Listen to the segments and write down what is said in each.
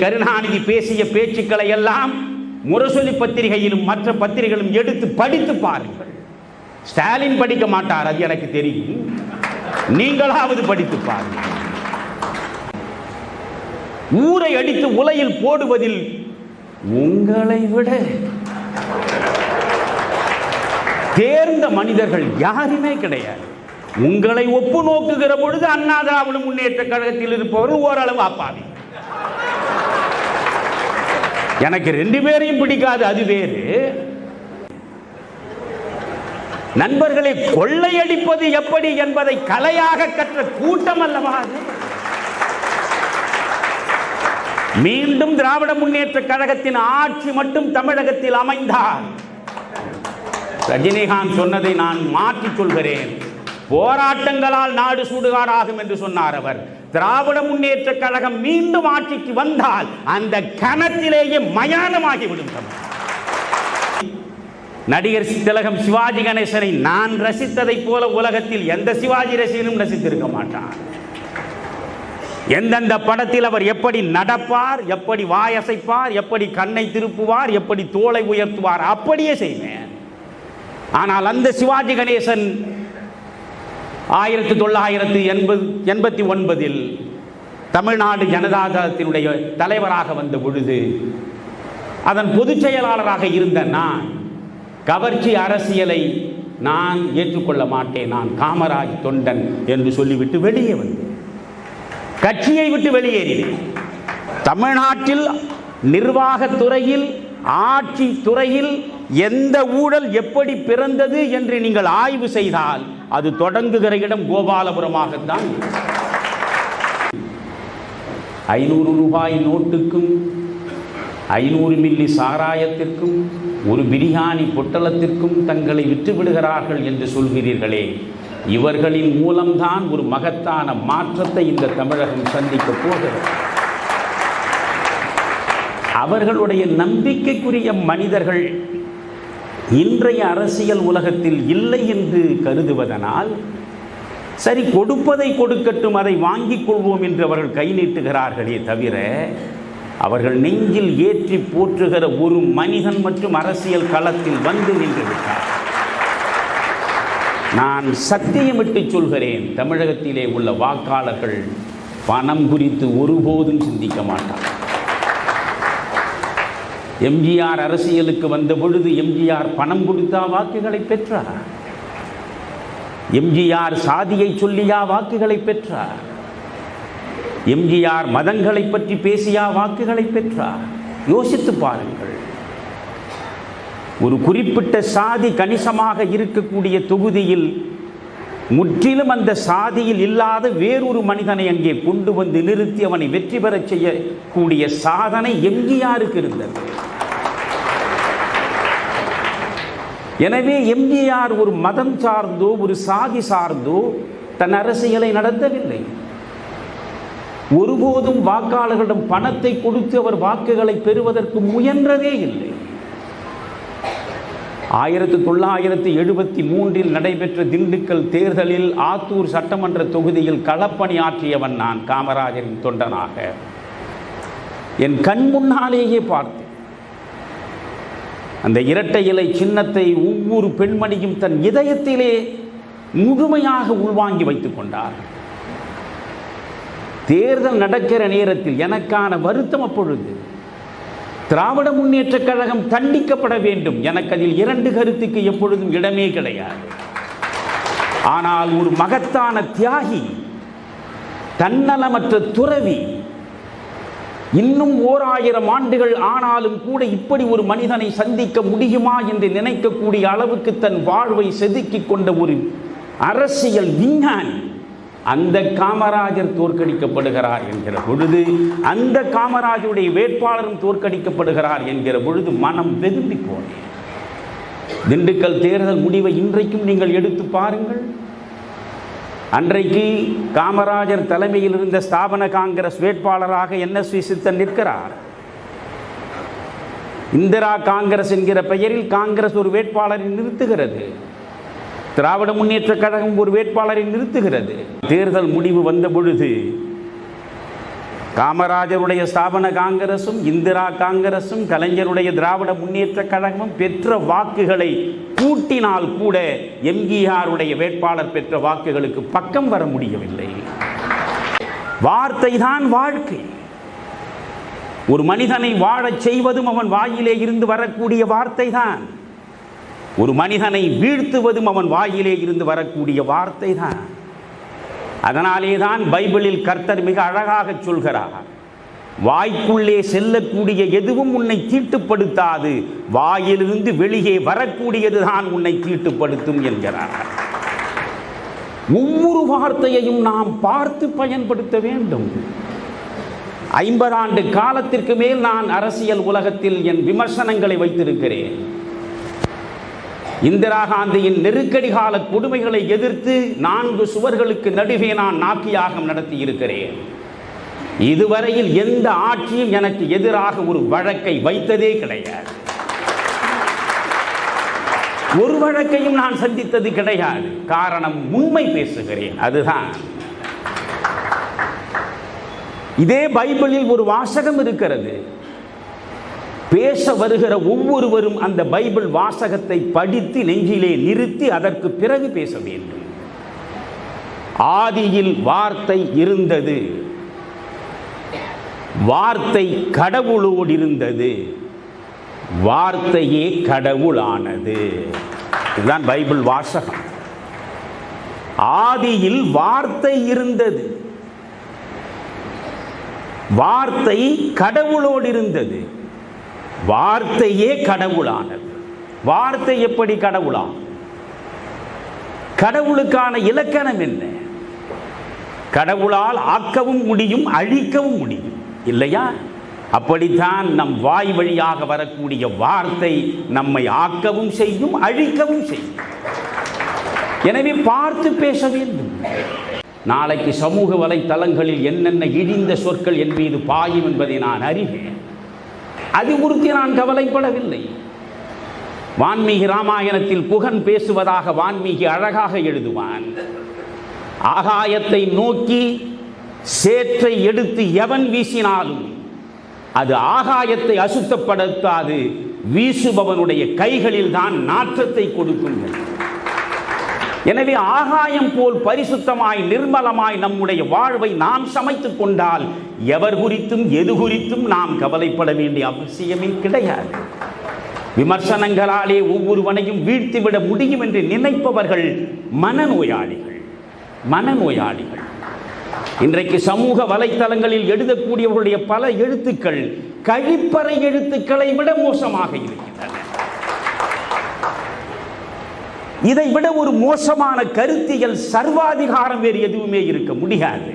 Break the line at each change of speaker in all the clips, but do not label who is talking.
கருணாநிதி பேசிய பேச்சுக்களை எல்லாம் முரசொலி பத்திரிகையிலும் மற்ற பத்திரிகைகளும் எடுத்து படித்து பாருங்கள். ஸ்டாலின் படிக்க மாட்டார் அது எனக்கு தெரியும். நீங்களாவது படித்து பாருங்கள். ஊரை அடித்து உலையில் போடுவதில் உங்களை விட தேர்ந்த மனிதர்கள் யாருமே கிடையாது. உங்களை ஒப்பு நோக்குகிற பொழுது அண்ணா திராவிட முன்னேற்ற கழகத்தில் இருப்பவர்கள் ஓரளவு அப்பாவி. எனக்கு ரெண்டு பேரையும் பிடிக்காது அது வேறு. நண்பர்களை கொள்ளையடிப்பது எப்படி என்பதை கலையாக கற்ற கூட்டம் அல்லவா அது? மீண்டும் திராவிட முன்னேற்ற கழகத்தின் ஆட்சி மட்டும் தமிழகத்தில் அமைந்தார் ரஜினிகாந்த் சொன்னதை நான் மாற்றிக் சொல்கிறேன் போராட்டங்களால் நாடு சூடுகாடாகும் என்று சொன்னார் அவர். திராவிட முன்னேற்ற கழகம் மீண்டும் ஆட்சிக்கு வந்தால் அந்த கணத்திலேயே மயானமாகிவிடும் தமிழ் நடிகர் திலகம் சிவாஜி கணேசனை நான் ரசித்ததைப் போல உலகத்தில் எந்த சிவாஜி ரசிகனும் ரசித்திருக்க மாட்டான் எந்தெந்த படத்தில் அவர் எப்படி நடப்பார் எப்படி வாயசைப்பார் எப்படி கண்ணை திருப்புவார் எப்படி தோலை உயர்த்துவார் அப்படியே செய்வேன். ஆனால் அந்த சிவாஜி கணேசன் ஆயிரத்தி தொள்ளாயிரத்தி எண்பது எண்பத்தி ஒன்பதில் தமிழ்நாடு ஜனதாதளத்தினுடைய தலைவராக வந்த பொழுது அதன் பொதுச் செயலாளராக இருந்த நான் கவர்ச்சி அரசியலை நான் ஏற்றுக்கொள்ள மாட்டேன் நான் காமராஜ் தொண்டன் என்று சொல்லிவிட்டு வெளியே வந்தேன். கட்சியை விட்டு வெளியேறினேன். தமிழ்நாட்டில் நிர்வாகத்துறையில் துறையில் ஆட்சி துறையில் எந்த ஊழல் எப்படி பிறந்தது என்று நீங்கள் ஆய்வு செய்தால் அது தொடங்குகிற இடம் கோபாலபுரமாகத்தான் ஐநூறு ரூபாய் நோட்டுக்கும் ஐநூறு மில்லி சாராயத்திற்கும் ஒரு பிரியாணி பொட்டலத்திற்கும் தங்களை விற்று விடுகிறார்கள் என்று சொல்கிறீர்களே. இவர்களின் மூலம்தான் ஒரு மகத்தான மாற்றத்தை இந்த தமிழகம் சந்திக்கப் போகிறது. அவர்களுடைய நம்பிக்கைக்குரிய மனிதர்கள் இன்றைய அரசியல் உலகத்தில் இல்லை என்று கருதுவதனால் சரி கொடுப்பதை கொடுக்கட்டும் அதை வாங்கிக் கொள்வோம் என்று அவர்கள் கை நீட்டுகிறார்களே தவிர அவர்கள் நெஞ்சில் ஏற்றி போற்றுகிற ஒரு மனிதன் மற்றும் அரசியல் களத்தில் வந்து நின்று விட்டார். நான் சத்தியமிட்டு சொல்கிறேன் தமிழகத்திலே உள்ள வாக்காளர்கள் பணம் குறித்து ஒருபோதும் சிந்திக்க மாட்டார் எம்ஜிஆர் அரசியலுக்கு வந்த பொழுது எம்ஜிஆர் பணம் கொடுத்தா வாக்குகளை பெற்றார். எம்ஜிஆர் சாதியை சொல்லியா வாக்குகளை பெற்றார். எம்ஜிஆர் மதங்களை பற்றி பேசியா வாக்குகளை பெற்றார். யோசித்து பாருங்கள். ஒரு குறிப்பிட்ட சாதி கணிசமாக இருக்கக்கூடிய தொகுதியில் முற்றிலும் அந்த சாதியில் இல்லாத வேறொரு மனிதனை அங்கே கொண்டு வந்து நிறுத்தி அவனை வெற்றி பெறச் செய்யக்கூடிய சாதனை எம்ஜிஆருக்கு இருந்தது. எனவே எம்ஜிஆர் ஒரு மதம் சார்ந்தோ ஒரு சாதி சார்ந்தோ தன் அரசியலை நடத்தவில்லை ஒருபோதும் வாக்காளர்களிடம் பணத்தை கொடுத்து அவர் வாக்குகளை பெறுவதற்கு முயன்றதே இல்லை. ஆயிரத்தி தொள்ளாயிரத்தி எழுபத்தி மூன்றில் நடைபெற்ற திண்டுக்கல் தேர்தலில் ஆத்தூர் சட்டமன்ற தொகுதியில் களப்பணியாற்றியவன் நான் காமராஜரின் தொண்டனாக. என் கண் முன்னாலேயே பார்த்தேன். அந்த இரட்டை இலை சின்னத்தை ஒவ்வொரு பெண்மணியும் தன் இதயத்திலே முழுமையாக உள்வாங்கி வைத்துக் கொண்டார். தேர்தல் நடக்கிற நேரத்தில் எனக்கான வருத்தம் அப்பொழுது திராவிட முன்னேற்றக் கழகம் தண்டிக்கப்பட வேண்டும். எனக்கு அதில் இரண்டு கருத்துக்கு எப்பொழுதும் இடமே கிடையாது. ஆனால் ஒரு மகத்தான தியாகி தன்னலமற்ற துறவி இன்னும் ஓர் ஆயிரம் ஆண்டுகள் ஆனாலும் கூட இப்படி ஒரு மனிதனை சந்திக்க முடியுமா என்று நினைக்கக்கூடிய அளவுக்கு தன் வாழ்வை செதுக்கிக் கொண்ட ஒரு அரசியல் விஞ்ஞானி அந்த காமராஜர் தோற்கடிக்கப்படுகிறார் என்கிற பொழுது அந்த காமராஜருடைய வேட்பாளரும் தோற்கடிக்கப்படுகிறார் என்கிற பொழுது மனம் வெகுந்தி போனேன் திண்டுக்கல் தேர்தல் முடிவை இன்றைக்கும் நீங்கள் எடுத்து பாருங்கள். அன்றைக்கு காமராஜர் தலைமையில் இருந்த ஸ்தாபன காங்கிரஸ் வேட்பாளராக என்எஸ்வி சித்தன் நிற்கிறார். இந்திரா காங்கிரஸ் என்கிற பெயரில் காங்கிரஸ் ஒரு வேட்பாளரை நிறுத்துகிறது. திராவிட முன்னேற்ற கழகம் ஒரு வேட்பாளரை நிறுத்துகிறது. தேர்தல் முடிவு வந்த பொழுது காமராஜருடைய ஸ்தாபன காங்கிரசும் இந்திரா காங்கிரசும் கலைஞருடைய திராவிட முன்னேற்ற கழகமும் பெற்ற வாக்குகளை கூட்டினால் கூட எம்ஜிஆருடைய வேட்பாளர் பெற்ற வாக்குகளுக்கு பக்கம் வர முடியவில்லை. வார்த்தை தான் வாழ்க்கை. ஒரு மனிதனை வாழச் செய்வதும் அவன் வாயிலே இருந்து வரக்கூடிய வார்த்தை தான் ஒரு மனிதனை வீழ்த்துவதும் அவன் வாயிலே இருந்து வரக்கூடிய வார்த்தை தான் அதனாலே தான் பைபிளில் கர்த்தர் மிக அழகாக சொல்கிறார். வாய்க்குள்ளே செல்லக்கூடிய எதுவும் உன்னை தீட்டுப்படுத்தாது. வாயிலிருந்து வெளியே வரக்கூடியது தான் உன்னை தீட்டுப்படுத்தும் என்கிறார். ஒவ்வொரு வார்த்தையையும் நாம் பார்த்து பயன்படுத்த வேண்டும். ஐம்பதாண்டு காலத்திற்கு மேல் நான் அரசியல் உலகத்தில் என் விமர்சனங்களை வைத்திருக்கிறேன். இந்திரா காந்தியின் நெருக்கடி கால கொடுமைகளை எதிர்த்து நான்கு சுவர்களுக்கு நடுவே நான் நாக்கியாகம் நடத்தி இருக்கிறேன். இதுவரையில் எந்த ஆட்சியும் எனக்கு எதிராக ஒரு வழக்கை வைத்ததே கிடையாது. ஒரு வழக்கையும் நான் சந்தித்தது கிடையாது. காரணம் உண்மை பேசுகிறேன். அதுதான். இதே பைபிளில் ஒரு வாசகம் இருக்கிறது. பேச வருகிற ஒவ்வொருவரும் அந்த பைபிள் வாசகத்தை படித்து நெஞ்சிலே நிறுத்தி அதற்கு பிறகு பேச வேண்டும். ஆதியில் வார்த்தை இருந்தது. வார்த்தை கடவுளோடு இருந்தது. வார்த்தையே கடவுளானது. இதுதான் பைபிள் வாசகம். ஆதியில் வார்த்தை இருந்தது. வார்த்தை கடவுளோடு இருந்தது. வார்த்தையே கடவுளானது. வார்த்தை எப்படி கடவுளாம்? கடவுளுக்கான இலக்கணம் என்ன? கடவுளால் ஆக்கவும் முடியும் அழிக்கவும் முடியும். இல்லையா? அப்படித்தான் நம் வாய் வழியாக வரக்கூடிய வார்த்தை நம்மை ஆக்கவும் செய்யும் அழிக்கவும் செய்யும். எனவே பார்த்து பேச வேண்டும். நாளைக்கு சமூக வலைத்தளங்களில் என்னென்ன இடிந்த சொற்கள் என் மீது பாயும் என்பதை நான் அறிவேன். அது குறித்து நான் கவலைப்படவில்லை. வான்மீகி ராமாயணத்தில் புகன் பேசுவதாக வான்மீகி அழகாக எழுதுவான் ஆகாயத்தை நோக்கி சேற்றை எடுத்து எவன் வீசினாலும் அது ஆகாயத்தை அசுத்தப்படுத்தாது வீசுபவனுடைய கைகளில் தான் நாற்றத்தை கொடுக்கும் எனவே ஆகாயம் போல் பரிசுத்தமாய் நிர்மலமாய் நம்முடைய வாழ்வை நாம் சமைத்துக் கொண்டால் எவர் குறித்தும் எது குறித்தும் நாம் கவலைப்பட வேண்டிய அவசியமே கிடையாது. விமர்சனங்களாலே ஒவ்வொருவனையும் வீழ்த்திவிட முடியும் என்று நினைப்பவர்கள் மனநோயாளிகள் மனநோயாளிகள். இன்றைக்கு சமூக வலைத்தளங்களில் எழுதக்கூடியவர்களுடைய பல எழுத்துக்கள் கழிப்பறை எழுத்துக்களை விட மோசமாக இருக்கின்றன. இதை விட ஒரு மோசமான கருத்தியல் சர்வாதிகாரம் வேறு எதுவுமே இருக்க முடியாது.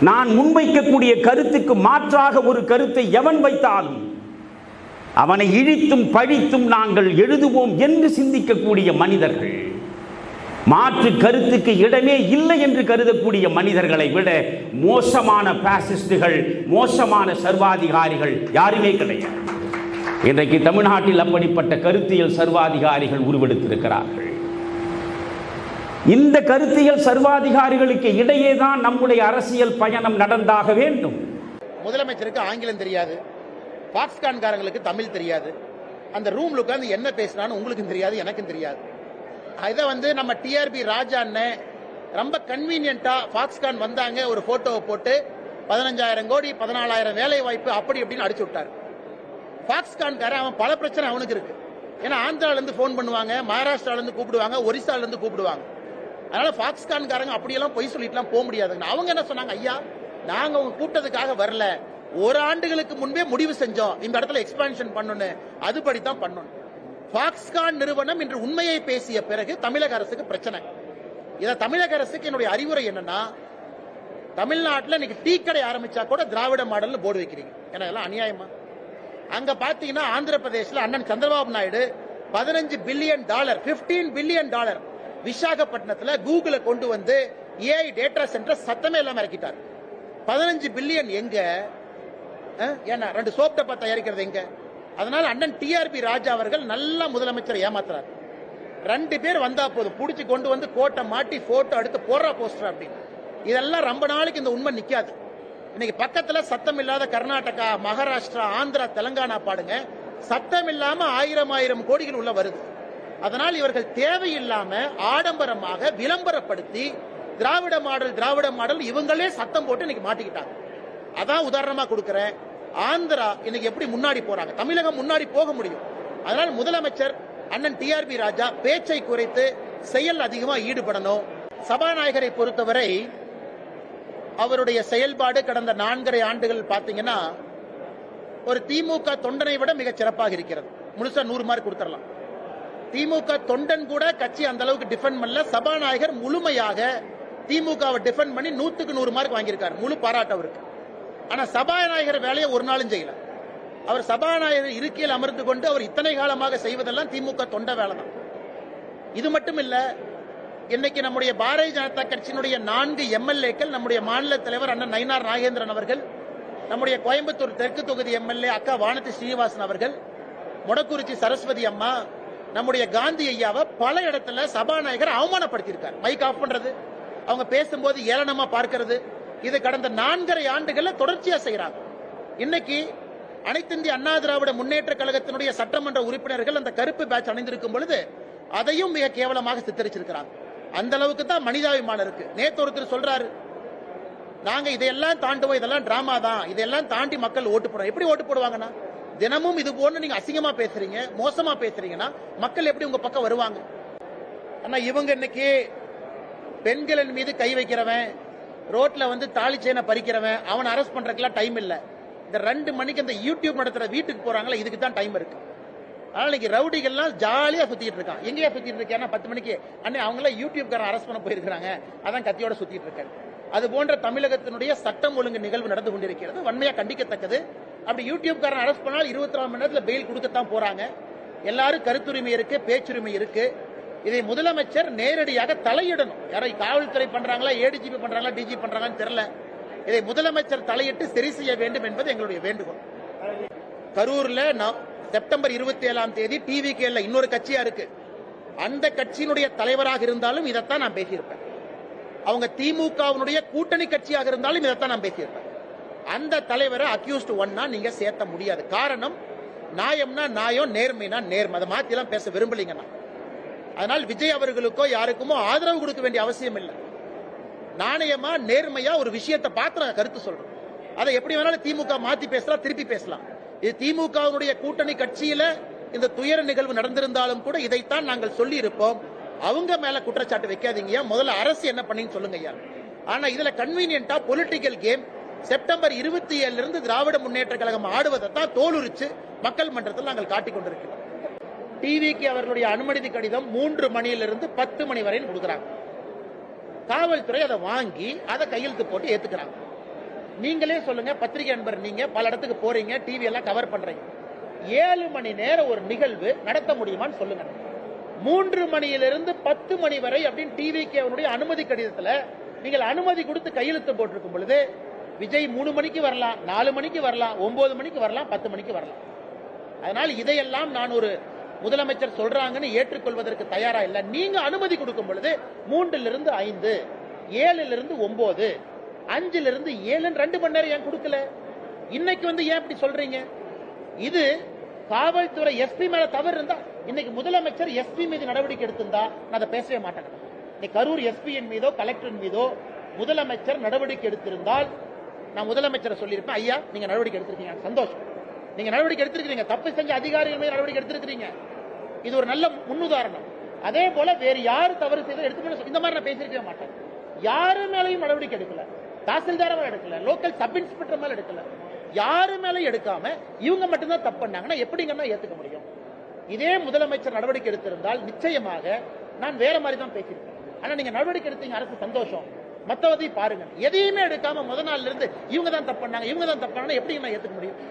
நான் முன்வைக்கக்கூடிய கருத்துக்கு மாற்றாக ஒரு கருத்தை எவன் வைத்தாலும் அவனை இழித்தும் பழித்தும் நாங்கள் எழுதுவோம் என்று சிந்திக்கக்கூடிய மனிதர்கள் மாற்று கருத்துக்கு இடமே இல்லை என்று கருதக்கூடிய மனிதர்களை விட மோசமான பாசிஸ்டுகள் மோசமான சர்வாதிகாரிகள் யாருமே கிடையாது. இன்றைக்கு தமிழ்நாட்டில் அப்படிப்பட்ட கருத்தியல் சர்வாதிகாரிகள் உருவெடுத்திருக்கிறார்கள். இந்த கருத்தியல் சர்வாதிகாரிகளுக்கு இடையே தான் நம்முடைய அரசியல் பயணம் நடந்தாக வேண்டும்.
முதலமைச்சருக்கு ஆங்கிலம் தெரியாது. பாக்ஸ்கான்காரங்களுக்கு தமிழ் தெரியாது. அந்த ரூம்ல உட்காந்து என்ன பேசினான்னு உங்களுக்கும் தெரியாது எனக்கும் தெரியாது. இதை வந்து நம்ம டிஆர்பி ராஜா அண்ணன் ரொம்ப கன்வீனியன்ட்டா ஃபாக்ஸ்கான் வந்தாங்க ஒரு போட்டோவை போட்டு பதினஞ்சாயிரம் கோடி பதினாலாயிரம் வேலை வாய்ப்பு அப்படி இப்படின்னு அடிச்சு விட்டாரு. ஃபாக்ஸ்கான்காரன் அவன் பல பிரச்சனை அவனுக்கு இருக்கு. ஏன்னா ஆந்திரால இருந்து ஃபோன் பண்ணுவாங்க மகாராஷ்டிரால இருந்து கூப்பிடுவாங்க ஒரிசால இருந்து கூப்பிடுவாங்க. அதனால பாகிஸ்தான்காரங்க அப்படியெல்லாம் பொய் சொல்லிட்டுலாம் போக முடியாதுங்க. அவங்க என்ன சொன்னாங்க? ஐயா நாங்க அவங்க கூட்டத்துக்காக வரல. ஒரு ஆண்டுகளுக்கு முன்பே முடிவு செஞ்சோம். இந்த இடத்துல எக்ஸ்பான்ஷன் பண்ணணும். அதுபடி தான் பண்ணணும். ஃபாக்ஸ்கான் நிறுவனம் இன்று உண்மையை பேசிய பிறகு தமிழக அரசுக்கு பிரச்சனை. இதை தமிழக அரசுக்கு என்னுடைய அறிவுரை என்னன்னா தமிழ்நாட்டில் இன்னைக்கு டீ கடை ஆரம்பிச்சா கூட திராவிட மாடல்னு போர்டு வைக்கிறீங்க. ஏன்னா இதெல்லாம் அநியாயமா? அங்க பாத்தீங்கன்னா ஆந்திர பிரதேசல அண்ணன் சந்திரபாபு நாயுடு பதினஞ்சு பில்லியன் டாலர் 15 பில்லியன் டாலர் விசாகப்பட்டினத்துல கூகுளை கொண்டு வந்து ஏஐ டேட்டா சென்டர் சத்தமே இல்லாம இறக்கிட்டார். பதினஞ்சு பில்லியன் எங்க? ஏன்னா ரெண்டு சோப் டப்பா தயாரிக்கிறது எங்க? அதனால அண்ணன் டிஆர்பி ராஜா அவர்கள் நல்ல முதலமைச்சர் ஏமாத்துறாரு. ரெண்டு பேர் வந்தா போதும். புடிச்சு கொண்டு வந்து கோட்டை மாட்டி போட்டோ எடுத்து போடுறா போஸ்டர் அப்படின்னு. இதெல்லாம் ரொம்ப நாளைக்கு இந்த உண்மை நிக்காது. இன்னைக்கு பக்கத்துல சத்தம் இல்லாத கர்நாடகா மகாராஷ்டிரா ஆந்திரா தெலங்கானா பாடுங்க. சத்தம் இல்லாம ஆயிரம் ஆயிரம் கோடிகள் உள்ள வருது. அதனால் இவர்கள் தேவையில்லாம ஆடம்பரமாக விளம்பரப்படுத்தி திராவிட மாடல் திராவிட மாடல் இவங்களே சத்தம் போட்டு இன்னைக்கு மாட்டிக்கிட்டாங்க. அதான் உதாரணமா கொடுக்குறேன். ஆந்திரா இன்னைக்கு எப்படி முன்னாடி போறாங்க? தமிழகம் முன்னாடி போக முடியும். அதனால் முதலமைச்சர் அண்ணன் டிஆர்பி ராஜா பேச்சை குறைத்து செயல் அதிகமா ஈடுபடணும். சபாநாயகரை பொறுத்தவரை அவருடைய செயல்பாடு கடந்த நான்கரை ஆண்டுகள் பாத்தீங்கன்னா ஒரு திமுக தொண்டனை விட மிக சிறப்பாக இருக்கிறது. முழுசா நூறு மார்க் கொடுத்துடலாம். திமுக தொண்டன் கூட கட்சி அந்த அளவுக்கு டிஃபெண்ட் பண்ணல. சபாநாயகர் முழுமையாக திமுகவை டிஃபெண்ட் பண்ணி நூத்துக்கு நூறு மார்க் வாங்கியிருக்காரு. முழு பாராட்டு அவருக்கு. ஆனா சபாநாயகர் வேலையை ஒரு நாளும் செய்யல. அவர் சபாநாயகர் இருக்கையில் அமர்ந்து கொண்டு அவர் இத்தனை காலமாக செய்வதெல்லாம் திமுக தொண்ட வேலை தான் இது மட்டும் இல்லை இன்னைக்கு நம்முடைய பாரதிய ஜனதா கட்சியினுடைய நான்கு எம்எல்ஏக்கள் நம்முடைய மாநில தலைவர் அண்ணன் நயினார் நாகேந்திரன் அவர்கள் நம்முடைய கோயம்புத்தூர் தெற்கு தொகுதி எம்எல்ஏ அக்கா வானதி ஸ்ரீனிவாசன் அவர்கள் மொடக்குறிச்சி சரஸ்வதி அம்மா நம்முடைய காந்தி ஐயாவை பல இடத்துல சபாநாயகர் அவமானப்படுத்தியிருக்கார். மைக் ஆஃப் பண்றது. அவங்க பேசும்போது ஏளனமா பார்க்கிறது. இது கடந்த நான்கரை ஆண்டுகள்ல தொடர்ச்சியா செய்யறாங்க இன்னைக்கு அனைத்திந்திய அண்ணா திராவிட முன்னேற்ற கழகத்தினுடைய சட்டமன்ற உறுப்பினர்கள் அந்த கருப்பு பேட்ச் அணிந்திருக்கும் பொழுது அதையும் மிக கேவலமாக சித்தரிச்சிருக்கிறாங்க. அந்த அளவுக்கு தான் மனிதாபிமானம் இருக்கு. நேத்து ஒருத்தர் சொல்றாரு நாங்க இதையெல்லாம் தாண்டுவோம் இதெல்லாம் டிராமா தான். இதெல்லாம் தாண்டி மக்கள் ஓட்டு போடுறோம் எப்படி ஓட்டு போடுவாங்கன்னா தினமும் இது போன்று நீங்க அசிங்கமா பேசுறீங்க மோசமா பேசுறீங்கன்னா மக்கள் எப்படி உங்க பக்கம் வருவாங்க? ஆனா இவங்க இன்னைக்கு பெண்களின் மீது கை வைக்கிறவன் ரோட்ல வந்து தாலி செயினை பறிக்கிறவன் அவன் அரெஸ்ட் பண்றதுக்குலாம் டைம் இல்லை. இந்த ரெண்டு மணிக்கு இந்த யூடியூப் நடத்துற வீட்டுக்கு போறாங்களா இதுக்கு தான் டைம் இருக்கு. அதனால இன்னைக்கு ரவுடிகள்லாம் ஜாலியா சுத்திட்டு இருக்கான் எங்கேயா சுத்திட்டு இருக்கேன்னா பத்து மணிக்கு. அண்ணே அவங்களாம் யூடியூப்காரன் அரெஸ்ட் பண்ண போயிருக்காங்க அதான் கத்தியோட சுத்திட்டு இருக்கேன். அது போன்ற தமிழகத்தினுடைய சட்டம் ஒழுங்கு நிகழ்வு நடந்து கொண்டிருக்கிறது. வன்மையா கண்டிக்கத்தக்கது. அப்படி யூடியூப்காரன் அரெஸ்ட் பண்ணால் இருபத்தி நாலு மணி நேரத்தில் பெயில் கொடுக்கத்தான் போறாங்க. எல்லாரும் கருத்துரிமை இருக்கு பேச்சுரிமை இருக்கு. இதை முதலமைச்சர் நேரடியாக தலையிடணும். யாரோ காவல்துறை பண்றாங்களா ஏடிஜிபி பண்றாங்களா டிஜி பண்றாங்கன்னு தெரியல. இதை முதலமைச்சர் தலையிட்டு சரி செய்ய வேண்டும் என்பது எங்களுடைய வேண்டுகோள். கரூர்ல செப்டம்பர் இருபத்தி ஏழாம் தேதி டிவி கேல இன்னொரு கட்சியா இருக்கு. அந்த கட்சியினுடைய தலைவராக இருந்தாலும் இதைத்தான் நான் பேசியிருப்பேன். அவங்க திமுகவினுடைய கூட்டணி கட்சியாக இருந்தாலும் இதைத்தான் நான் பேசியிருப்பேன். அந்த தலைவரை அக்யூஸ்ட் ஒன்னா நீங்க சேர்த்த முடியாது. காரணம் நாயம்னா நாயம் நேர்மைனா நேர்மை. அதை மாத்தி எல்லாம் பேச விரும்பலீங்க நான். அதனால் விஜய் அவர்களுக்கோ யாருக்குமோ ஆதரவு கொடுக்க வேண்டிய அவசியம் இல்லை. நாணயமா நேர்மையா ஒரு விஷயத்தை பார்த்து நான் கருத்து சொல்றேன். அதை எப்படி வேணாலும் திமுக மாத்தி பேசலாம் திருப்பி பேசலாம். இது திமுகவுடைய கூட்டணி கட்சியில இந்த துயர நிகழ்வு நடந்திருந்தாலும் கூட இதைத்தான் நாங்கள் சொல்லி இருப்போம் அவங்க மேல குற்றச்சாட்டு வைக்காதீங்க முதல்ல அரசு என்ன பண்ணின்னு சொல்லுங்க ஐயா. ஆனா இதுல கன்வீனியன்டா பொலிட்டிக்கல் கேம் செப்டம்பர் இருபத்தி ஏழுல இருந்து திராவிட முன்னேற்ற கழகம் ஆடுவதை தான் தோலுரிச்சு மக்கள் மன்றத்தில் நாங்கள் காட்டிக் கொண்டிருக்கிறோம். டிவிக்கு அவர்களுடைய அனுமதி கடிதம் மூன்று மணியிலிருந்து பத்து மணி வரையும் கொடுக்குறாங்க. காவல்துறை அதை வாங்கி அதை கையெழுத்து போட்டு ஏத்துக்கிறாங்க. நீங்களே சொல்லுங்க பத்திரிகை நண்பர் நீங்க பல இடத்துக்கு போறீங்க டிவி எல்லாம் கவர் பண்றீங்க. ஏழு மணி நேரம் ஒரு நிகழ்வு நடத்த முடியுமான்னு சொல்லுங்க. மூன்று மணியிலிருந்து பத்து மணி வரை அப்படின்னு டிவிக்கு அவனுடைய அனுமதி கடிதத்துல நீங்கள் அனுமதி கொடுத்து கையெழுத்து போட்டிருக்கும் பொழுது விஜய் மூணு மணிக்கு வரலாம் நாலு மணிக்கு வரலாம் ஒன்பது மணிக்கு வரலாம் பத்து மணிக்கு வரலாம். அதனால் இதையெல்லாம் நான் ஒரு முதலமைச்சர் சொல்றாங்கன்னு ஏற்றுக்கொள்வதற்கு தயாரா இல்லை. நீங்க அனுமதி கொடுக்கும் பொழுது மூன்றிலிருந்து ஐந்து ஏழுல இருந்து ஒன்பது அஞ்சுல இருந்து ஏழுன்னு ரெண்டு மணி நேரம் ஏன் கொடுக்கல? இன்னைக்கு வந்து ஏன் இப்படி சொல்றீங்க? இது காவல்துறை எஸ்பி மேல தவறு இருந்தா இன்னைக்கு முதலமைச்சர் எஸ்பி மீது நடவடிக்கை எடுத்திருந்தா நான் அதை பேசவே மாட்டேன். இன்னைக்கு கரூர் எஸ்பியின் மீதோ கலெக்டர் மீதோ முதலமைச்சர் நடவடிக்கை எடுத்திருந்தால் நான் முதலமைச்சரை சொல்லியிருப்பேன் ஐயா நீங்க நடவடிக்கை எடுத்திருக்கீங்க. சந்தோஷம். நீங்க நடவடிக்கை எடுத்திருக்கீங்க தப்பு செஞ்ச அதிகாரிகள் மீது நடவடிக்கை எடுத்திருக்கிறீங்க. இது ஒரு நல்ல முன்னுதாரணம். அதே போல வேறு யாரு தவறு செய்தோ எடுத்து இந்த மாதிரி நான் பேசியிருக்கவே மாட்டேன். யாரு மேலையும் நடவடிக்கை எடுக்கல. தாசில்தார் மேல எடுக்கல. லோக்கல் சப் இன்ஸ்பெக்டர் மேல எடுக்கல. யாரு மேலையும் எடுக்காம இவங்க மட்டும்தான் தப்பு பண்ணாங்கன்னா எப்படிங்கன்னா ஏத்துக்க முடியும்? இதே முதலமைச்சர் நடவடிக்கை எடுத்திருந்தால் நிச்சயமாக நான் வேற மாதிரி தான் பேசியிருக்கேன் ஆனா நீங்க நடவடிக்கை எடுத்தீங்க அரசு சந்தோஷம். மத்தவதையும் பாருங்க. எதையுமே எடுக்காம முத நாள்ல இருந்து இவங்க தான் தப்பு பண்ணாங்க இவங்க தான் தப்பு பண்ணாங்க எப்படி நான் ஏத்துக்க முடியும்?